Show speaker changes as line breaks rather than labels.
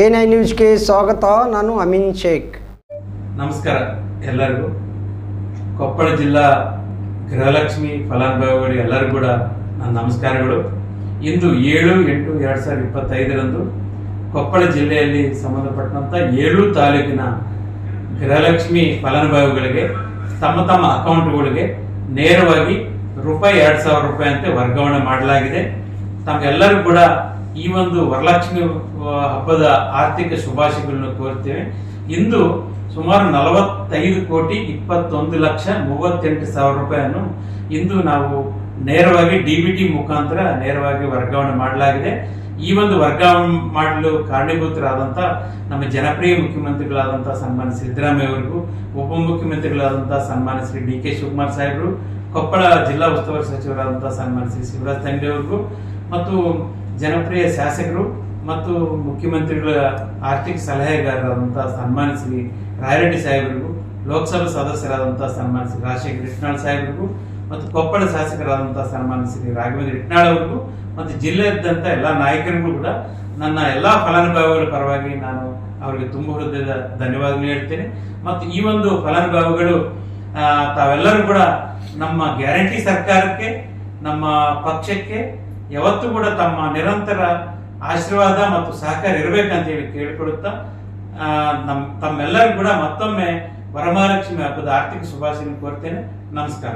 N nine ನ್ಯೂಸ್ಗೆ ಸ್ವಾಗತ, ನಾನು ಅಮೀನ್ ಶೇಖ್.
ನಮಸ್ಕಾರ ಎಲ್ಲರಿಗೂ. ಕೊಪ್ಪಳ ಜಿಲ್ಲಾ ಗೃಹಲಕ್ಷ್ಮಿ ಫಲಾನುಭವಿಗಳು ಎಲ್ಲರಿಗೂ ಕೂಡ ನನ್ನ ನಮಸ್ಕಾರಗಳು. ಇಂದು ಏಳು ಎಂಟು ಎರಡು ಸಾವಿರದ ಇಪ್ಪತ್ತೈದರಂದು ಕೊಪ್ಪಳ ಜಿಲ್ಲೆಯಲ್ಲಿ ಸಂಬಂಧಪಟ್ಟಂತ ಏಳು ತಾಲೂಕಿನ ಗೃಹಲಕ್ಷ್ಮಿ ಫಲಾನುಭವಿಗಳಿಗೆ, ತಮ್ಮ ತಮ್ಮ ಅಕೌಂಟ್ಗಳಿಗೆ ನೇರವಾಗಿ ರೂಪಾಯಿ ಎರಡು ಸಾವಿರ ರೂಪಾಯಿ ಅಂತೆ ವರ್ಗಾವಣೆ ಮಾಡಲಾಗಿದೆ. ತಮಗೆಲ್ಲರಿಗೂ ಕೂಡ ಈ ಒಂದು ವರಲಕ್ಷ್ಮಿ ಹಬ್ಬದ ಆರ್ಥಿಕ ಶುಭಾಶಯಗಳನ್ನು ಕೋರ್ತೇವೆ ಇಂದು ಸುಮಾರು ನಲವತ್ತೈದು ಕೋಟಿ ಇಪ್ಪತ್ತೊಂದು ಲಕ್ಷ ಮೂವತ್ತೆಂಟು ಸಾವಿರ ರೂಪಾಯಿಯನ್ನು ಇಂದು ನಾವು ನೇರವಾಗಿ ಡಿಬಿಟಿ ಮುಖಾಂತರ ನೇರವಾಗಿ ವರ್ಗಾವಣೆ ಮಾಡಲಾಗಿದೆ. ಈ ಒಂದು ವರ್ಗಾವಣೆ ಮಾಡಲು ಕಾರಣೀಭೂತರಾದಂಥ ನಮ್ಮ ಜನಪ್ರಿಯ ಮುಖ್ಯಮಂತ್ರಿಗಳಾದಂಥ ಸನ್ಮಾನ್ಯ ಸಿದ್ದರಾಮಯ್ಯ ಅವರಿಗೂ ಉಪಮುಖ್ಯಮಂತ್ರಿಗಳಾದಂತಹ ಸನ್ಮಾನ್ಯ ಶ್ರೀ ಡಿ ಕೆ ಶಿವಕುಮಾರ್ ಸಾಹೇಬರು, ಕೊಪ್ಪಳ ಜಿಲ್ಲಾ ಉಸ್ತುವಾರಿ ಸಚಿವರಾದಂಥ ಸನ್ಮಾನ್ಯ ಶ್ರೀ ಶಿವರಾಜ್ ತಂಡೆ ಅವರಿಗೂ, ಮತ್ತು ಜನಪ್ರಿಯ ಶಾಸಕರು ಮತ್ತು ಮುಖ್ಯಮಂತ್ರಿಗಳ ಆರ್ಥಿಕ ಸಲಹೆಗಾರರಾದಂಥ ಸನ್ಮಾನ ಶ್ರೀ ರಾಯರೆಡ್ಡಿ ಸಾಹೇಬರಿಗೂ, ಲೋಕಸಭಾ ಸದಸ್ಯರಾದಂಥ ಸನ್ಮಾನ ಶ್ರೀ ರಾಜಶೇಖರ್ ಇಟ್ನಾಳ್ ಸಾಹೇಬರಿಗೂ ಮತ್ತು ಕೊಪ್ಪಳ ಶಾಸಕರಾದಂಥ ಸನ್ಮಾನ ಶ್ರೀ ರಾಘವೇಂದ್ರ ಇಟ್ನಾಳ್ ಅವರಿಗೂ ಮತ್ತು ಜಿಲ್ಲೆಯಾದ್ಯಂತ ಎಲ್ಲ ನಾಯಕರಿಗೂ ಕೂಡ ನನ್ನ ಎಲ್ಲ ಫಲಾನುಭವಿಗಳ ಪರವಾಗಿ ನಾನು ಅವರಿಗೆ ತುಂಬ ಹೃದಯದ ಧನ್ಯವಾದ ಹೇಳ್ತೇನೆ. ಮತ್ತು ಈ ಒಂದು ಫಲಾನುಭವಿಗಳು ತಾವೆಲ್ಲರೂ ಕೂಡ ನಮ್ಮ ಗ್ಯಾರಂಟಿ ಸರ್ಕಾರಕ್ಕೆ, ನಮ್ಮ ಪಕ್ಷಕ್ಕೆ ಯಾವತ್ತೂ ಕೂಡ ತಮ್ಮ ನಿರಂತರ ಆಶೀರ್ವಾದ ಮತ್ತು ಸಹಕಾರ ಇರಬೇಕಂತ ಹೇಳಿ ಕೇಳಿಕೊಡುತ್ತಾ ನಮ್ಮ ತಮ್ಮೆಲ್ಲರಿಗೂ ತಮ್ಮೆಲ್ಲರೂ ಕೂಡ ಮತ್ತೊಮ್ಮೆ ವರಮಹಾಲಕ್ಷ್ಮಿ ಹಬ್ಬದ ಆರ್ಥಿಕ ಶುಭಾಶಯ ಕೋರ್ತೇನೆ. ನಮಸ್ಕಾರ.